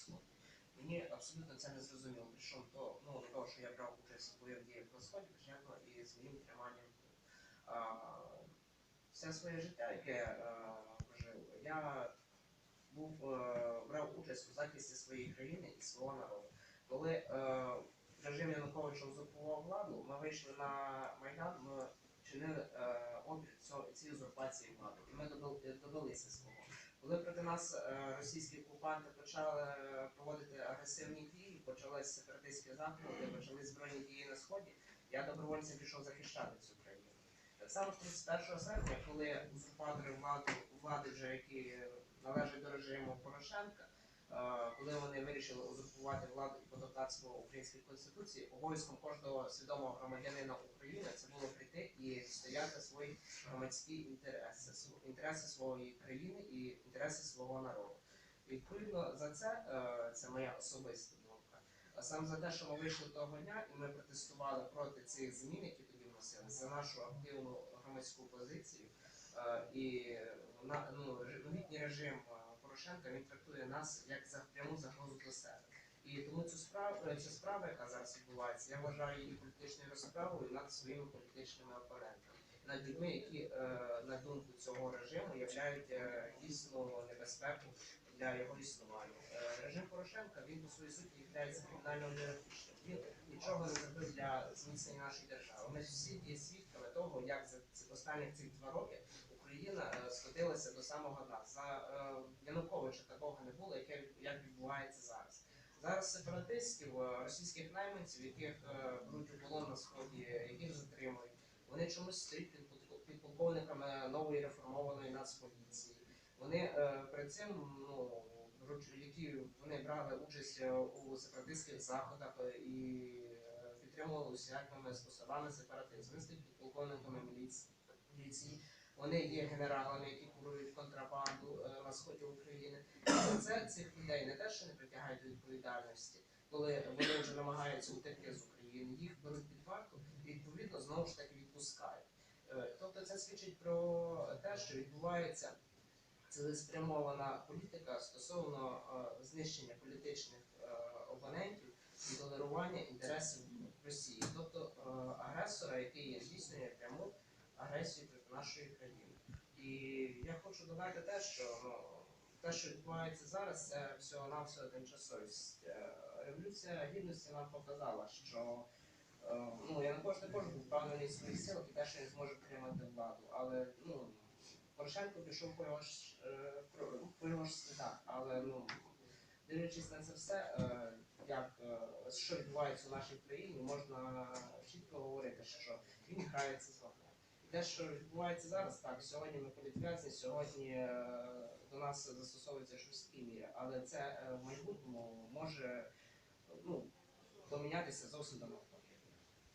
сході. Мені абсолютно це не зрозуміло. Причому то ну, до того, що я брав участь у бойових діях на сході, причетно і з моїм триманням. А, все своє життя, яке е, прожив, я був, е, брав участь у захисті своєї країни і свого народу. Коли е, режим Януковича узурпував владу, ми вийшли на Майдан, ми чинили е, опір цій узурпації влади. І ми добили- добилися свого. Коли проти нас е, російські окупанти почали е, проводити агресивні дії, почались сепаратистські заходи, почали збройні дії на сході, я добровольцем пішов захищати цю країну. Так само 31 серпня, коли узурпатори влади, влади вже які належать до режиму Порошенка, е, коли вони вирішили узурпувати владу і потоптати українській конституції, обов'язком кожного свідомого громадянина України це було прийти і стояти свої громадські інтереси, інтереси своєї країни і інтереси свого народу. Відповідно за це, е, це моя особиста думка. А саме за те, що ми вийшли того дня і ми протестували проти цих змін, які тоді вносили, за нашу активну громадську позицію. Е, І на ну, режим Порошенка він трактує нас як за пряму загрозу для себе. І тому цю справу, е, ця справа, яка зараз відбувається, я вважаю її політичною розправою над своїми політичними опонентами, над людьми, які е, на думку цього режиму являють е, дійсну небезпеку для його існування. Режим Порошенка він по своїй суті є кримінально олігархічним. Він нічого не зробив для зміцнення нашої держави. Ми всі є свідками того, як за ці останні цих два роки Україна е, до самого дна. За е, Януковича такого не було, яке як відбувається зараз. Зараз сепаратистів, е, російських найманців, яких беруть у полон на сході, яких затримують, вони чомусь стоять під підполковниками нової реформованої нацполіції. Вони е, перед цим ну які вони брали участь у сепаратистських заходах і підтримували усілякими способами сепаратизму. Вони стають підполковниками міліції. Вони є генералами, які курують контрабанду е, на сході України. За це цих людей не те, що не притягають до відповідальності, коли вони вже намагаються утекти з України, їх беруть під варту і відповідно знову ж таки відпускають. Е, Тобто це свідчить про те, що відбувається цілеспрямована політика стосовно е, знищення політичних опонентів і толерування інтересів Росії, тобто агресора, який здійснює пряму агресію проти нашої країни. І я хочу додати те, що ну, те, що відбувається зараз, це всього навсього тимчасовість. Е, Революція гідності нам показала, що е, ну, Янукович також був впевнений своїх силах і те, що він зможе тримати владу. Але ну, Порошенко пішов по його ж, е, по його ж слідах. Але ну, дивлячись на це все, як що відбувається в нашій країні, можна чітко говорити, що він грається з вогнем. Те, що відбувається зараз, так, сьогодні ми політв'язні, сьогодні е, до нас застосовується жорсткі міри, але це е, в майбутньому може ну, помінятися зовсім давно.